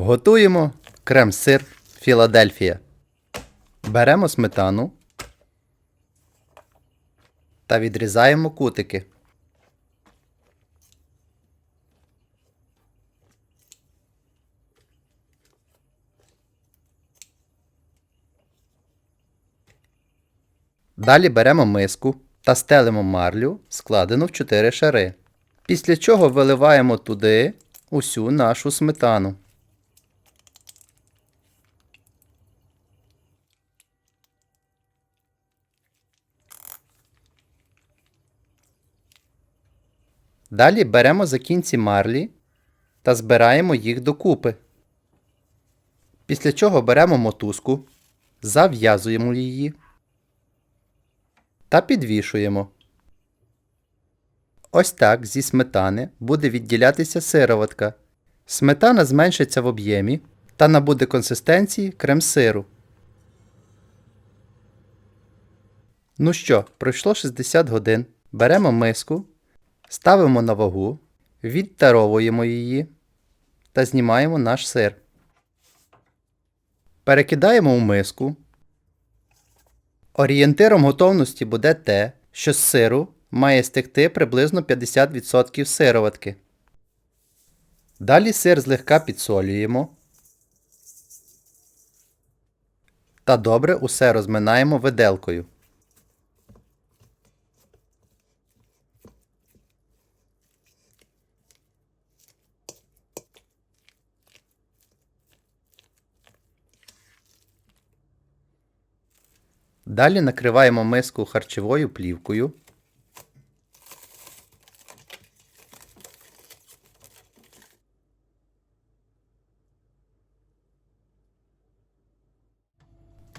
Готуємо крем-сир Філадельфія. Беремо сметану та відрізаємо кутики. Далі беремо миску та стелимо марлю, складену в 4 шари. Після чого виливаємо туди усю нашу сметану. Далі беремо за кінці марлі та збираємо їх докупи. Після чого беремо мотузку, зав'язуємо її та підвішуємо. Ось так зі сметани буде відділятися сироватка. Сметана зменшиться в об'ємі та набуде консистенції крем-сиру. Ну що, пройшло 60 годин. Беремо миску, ставимо на вагу, відтаровуємо її та знімаємо наш сир. Перекидаємо у миску. Орієнтиром готовності буде те, що з сиру має стекти приблизно 50% сироватки. Далі сир злегка підсолюємо та добре усе розминаємо виделкою. Далі накриваємо миску харчовою плівкою.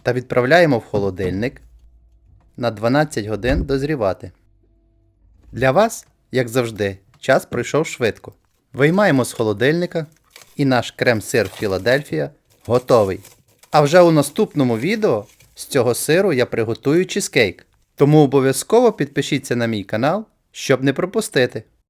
Та відправляємо в холодильник на 12 годин дозрівати. Для вас, як завжди, час пройшов швидко. Виймаємо з холодильника і наш крем-сир Філадельфія готовий. А вже у наступному відео з цього сиру я приготую чизкейк. Тому обов'язково підпишіться на мій канал, щоб не пропустити.